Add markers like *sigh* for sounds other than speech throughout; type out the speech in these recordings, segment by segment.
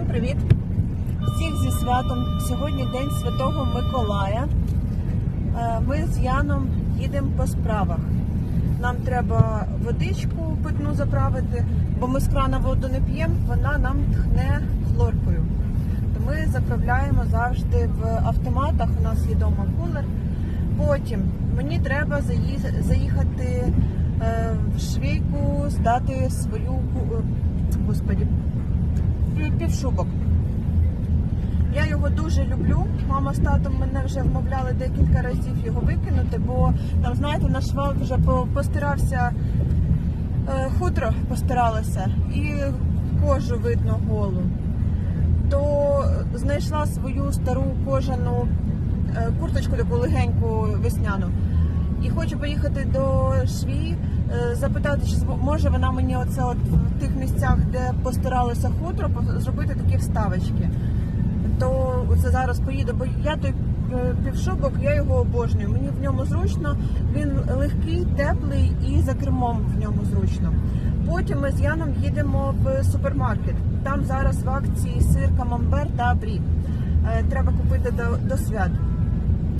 Всім привіт! Всіх зі святом. Сьогодні День Святого Миколая. Е, Ми з Яном їдемо по справах. Нам треба водичку питну заправити, бо ми з крана воду не п'ємо, вона нам тхне хлоркою. То ми заправляємо завжди в автоматах. У нас є вдома кулер. Потім мені треба заїхати е, в швейку, здати свою господі, пів- півшубок. Я його дуже люблю. Мама з татом мене вже вмовляли декілька разів його викинути, бо там, знаєте, наш швак вже постирався, е, хутро постиралося і кожу видно голу. То знайшла свою стару кожану е, курточку таку легеньку весняну. І хочу поїхати до шві, е, запитати, чи може вона мені оце от в тих місцях, де постиралося хутро, зробити такі вставочки. То це зараз поїду, бо я той е, півшубок, я його обожнюю. Мені в ньому зручно, він легкий, теплий і за кермом в ньому зручно. Потім ми з Яном їдемо в супермаркет. Там зараз в акції сир камамбер та брі. Е, Треба купити до, до свят.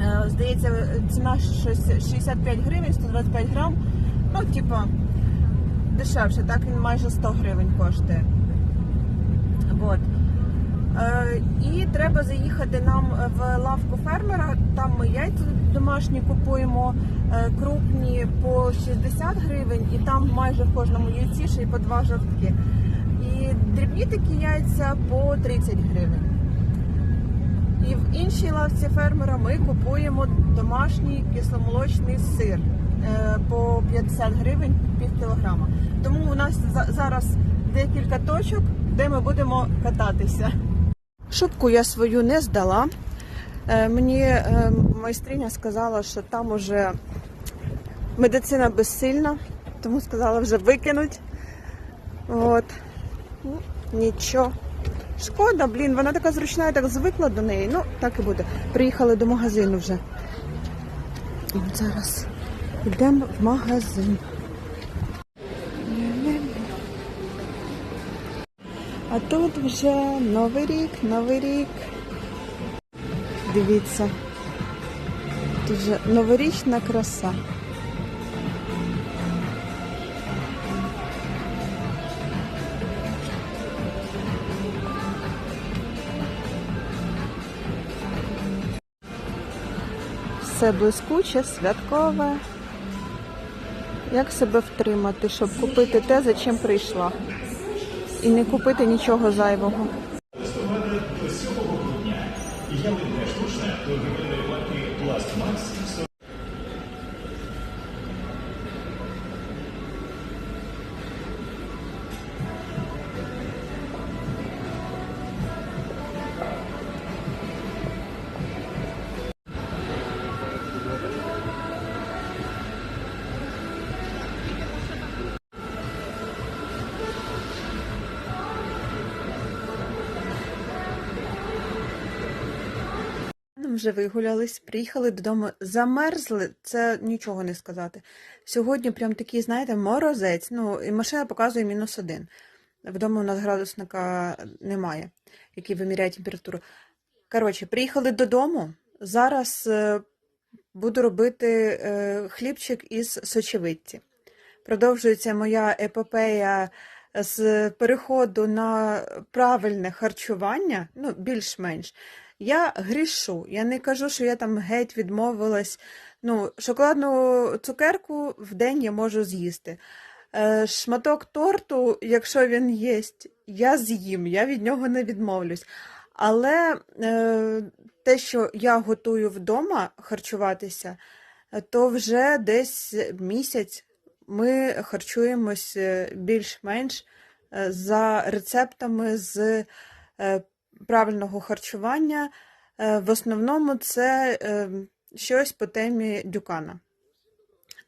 Е, Здається, ціна щось 65 гривень, 125 грам. Ну, типа, дешевше, так він майже 100 гривень коштує. Вот. Е, І треба заїхати нам в лавку фермера. Там ми яйця домашні купуємо е, крупні по 60 гривень, і там майже в кожному яйці ще й по два жовтки. І дрібні такі яйця по 30 гривень. І в іншій лавці фермера ми купуємо домашній кисломолочний сир е, по 50 гривень пів кілограма. Тому у нас зараз декілька точок, де ми будемо кататися. Шубку я свою не здала. Е, Мені е, майстриня сказала, що там уже медицина безсильна, тому сказала вже викинуть. От. Ну, нічого. Шкода, блін, вона така зручна, я так звикла до неї. Ну, так і буде. Приїхали до магазину вже. От зараз йдемо в магазин. А тут вже новий рік, новий рік. Дивіться. Тут вже новорічна краса. Все блискуче, святкове. Як себе втримати, щоб купити те, за чим прийшла? І не купити нічого зайвого. Вже вигулялись, приїхали додому, замерзли, це нічого не сказати. Сьогодні прям такий, знаєте, морозець. Ну, і машина показує мінус один. Вдома у нас градусника немає, який виміряє температуру. Коротше, приїхали додому. Зараз е, буду робити е, хлібчик із сочевиці. Продовжується моя епопея з переходу на правильне харчування, ну, більш-менш. Я грішу. Я не кажу, що я там геть відмовилась. Ну, шоколадну цукерку в день я можу з'їсти. Е, Шматок торту, якщо він є, я з'їм, я від нього не відмовлюсь. Але е, те, що я готую вдома харчуватися, е, то вже десь місяць ми харчуємось більш-менш за рецептами з правильного харчування. Е, В основному це е, щось по темі дюкана.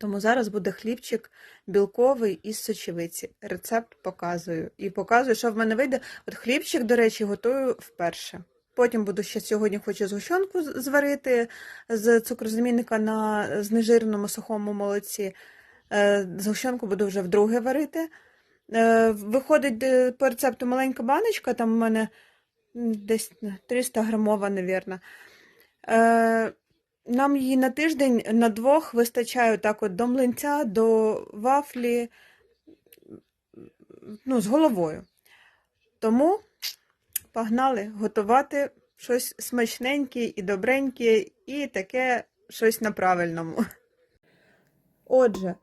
Тому зараз буде хлібчик білковий із сочевиці. Рецепт показую. І показую, що в мене вийде. От хлібчик, до речі, готую вперше. Потім буду ще сьогодні хочу згущенку зварити з цукрозамінника на знежиреному сухому молоці. Е, Згущенку буду вже вдруге варити. Виходить по рецепту маленька баночка, там у мене десь 300 грамова, мабуть. Е, нам її на тиждень на двох вистачає так от до млинця, до вафлі, ну, з головою. Тому погнали готувати щось смачненьке і добреньке, і таке щось на правильному. Отже,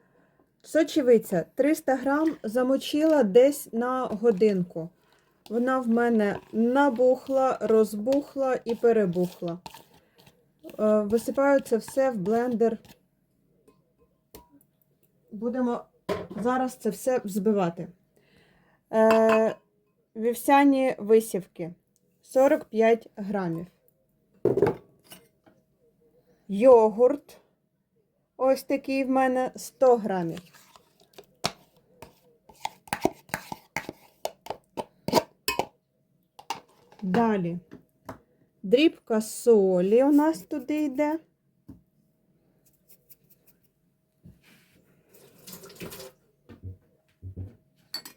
сочевиця 300 грам замочила десь на годинку. Вона в мене набухла, розбухла і перебухла. Е, Висипаю це все в блендер. Будемо зараз це все взбивати. Е, вівсяні висівки 45 грамів. Йогурт. Ось такий в мене 100 грамів. Далі. Дрібка солі у нас туди йде.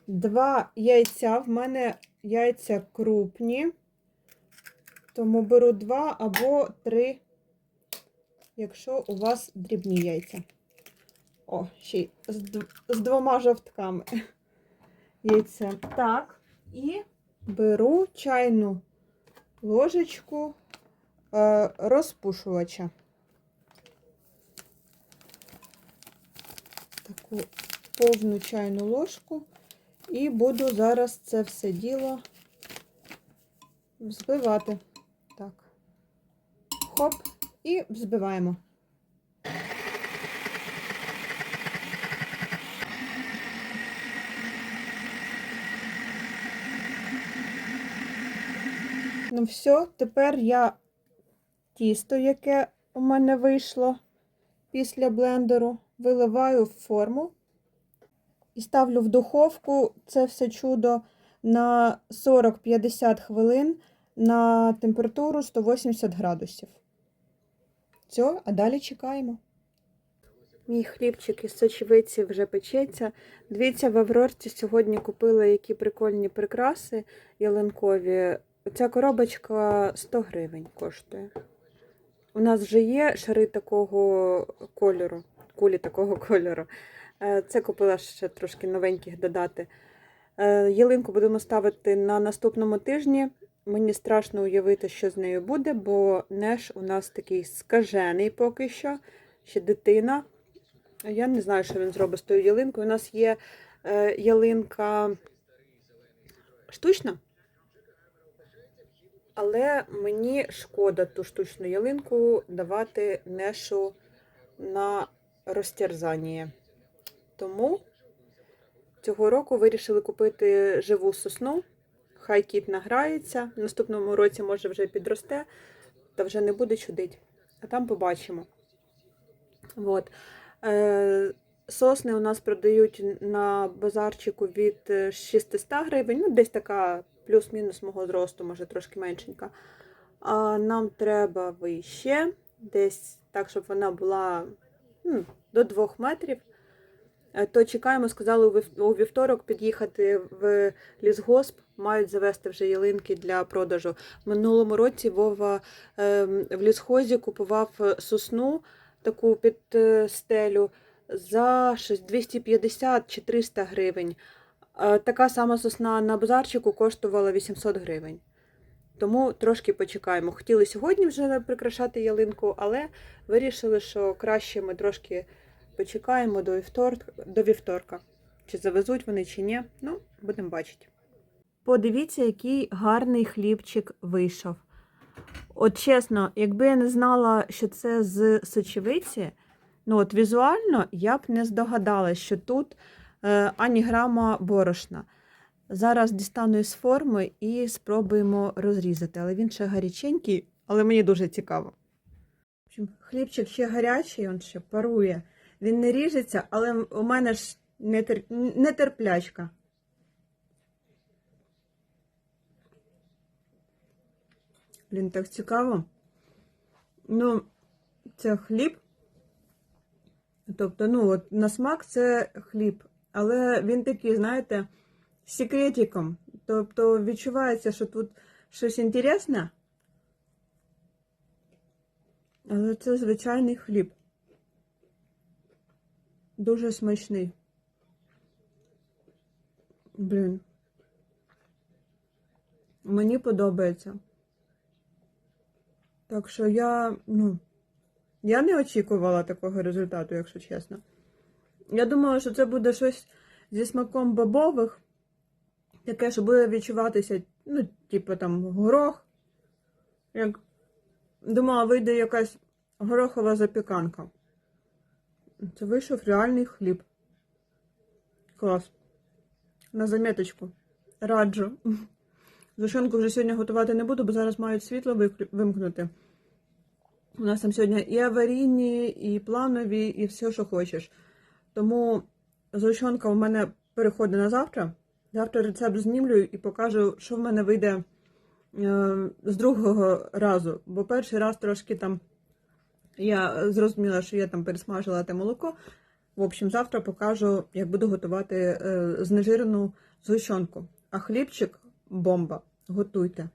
Два яйця. В мене яйця крупні, тому беру два або три, якщо у вас дрібні яйця. О, ще й з, двома жовтками яйця. Так, і беру чайну ложечку е, розпушувача. Таку повну чайну ложку. І буду зараз це все діло взбивати. Так. Хоп, і взбиваємо. Ну все, тепер я тісто, яке у мене вийшло після блендеру, виливаю в форму і ставлю в духовку це все чудо на 40-50 хвилин на температуру 180 градусів. Все, а далі чекаємо. Мій хлібчик із сочевиці вже печеться. Дивіться, в Аврорці сьогодні купила які прикольні прикраси ялинкові. Ця коробочка 100 гривень коштує. У нас вже є шари такого кольору, кулі такого *laughs* кольору. Е, Це купила ще трошки новеньких додати. Е, Ялинку будемо ставити на наступному тижні. Мені страшно уявити, що з нею буде, бо Неш у нас такий скажений поки що, ще дитина. Я не знаю, що він зробить з тою ялинкою. У нас є е, ялинка штучна. Але мені шкода ту штучну ялинку давати Нешу на розтерзання. Тому цього року вирішили купити живу сосну. Хай кіт награється. В наступному році, може, вже підросте, та вже не буде чудить. А там побачимо. От. Е, сосни у нас продають на базарчику від е, 600 гривень, ну, десь така плюс-мінус мого зросту, може трошки меншенька. А нам треба вище, десь так, щоб вона була ну, до 2 метрів. Е, То чекаємо, сказали у вівторок під'їхати в лісгосп, мають завести вже ялинки для продажу. Минулому році Вова ем, в лісхозі купував е, сосну таку під е, стелю за 250 чи 300 гривень. Така сама сосна на базарчику коштувала 800 гривень. Тому трошки почекаємо. Хотіли сьогодні вже прикрашати ялинку, але вирішили, що краще ми трошки почекаємо до вівторка, до вівторка. Чи завезуть вони, чи ні. Ну, будемо бачити. Подивіться, який гарний хлібчик вийшов. От чесно, якби я не знала, що це з сочевиці, ну от візуально я б не здогадалась, що тут е, ані грама борошна. Зараз дістану із форми і спробуємо розрізати. Але він ще гаряченький, але мені дуже цікаво. Хлібчик ще гарячий, він ще парує. Він не ріжеться, але у мене ж нетер... нетерплячка. Блін, так цікаво. Ну, це хліб. Тобто, ну, от на смак це хліб, але він такий, знаєте, секретиком. Тобто відчувається, що тут щось інтересне. Але це звичайний хліб. Дуже смачний. Блін. Мені подобається. Так що я, ну, я не очікувала такого результату, якщо чесно. Я думала, що це буде щось зі смаком бобових, таке, що буде відчуватися, ну, типу там горох. Як думала, вийде якась горохова запіканка. Це вийшов реальний хліб. Клас. На заміточку. Раджу. Зушинку вже сьогодні готувати не буду, бо зараз мають світло вимкнути. У нас там сьогодні і аварійні, і планові, і все, що хочеш. Тому згущенка у мене переходить на завтра. Завтра рецепт знімлю і покажу, що в мене вийде е, з другого разу. Бо перший раз трошки там я зрозуміла, що я там пересмажила те молоко. В общем, завтра покажу, як буду готувати е, знежирену згущенку. А хлібчик бомба. Готуйте.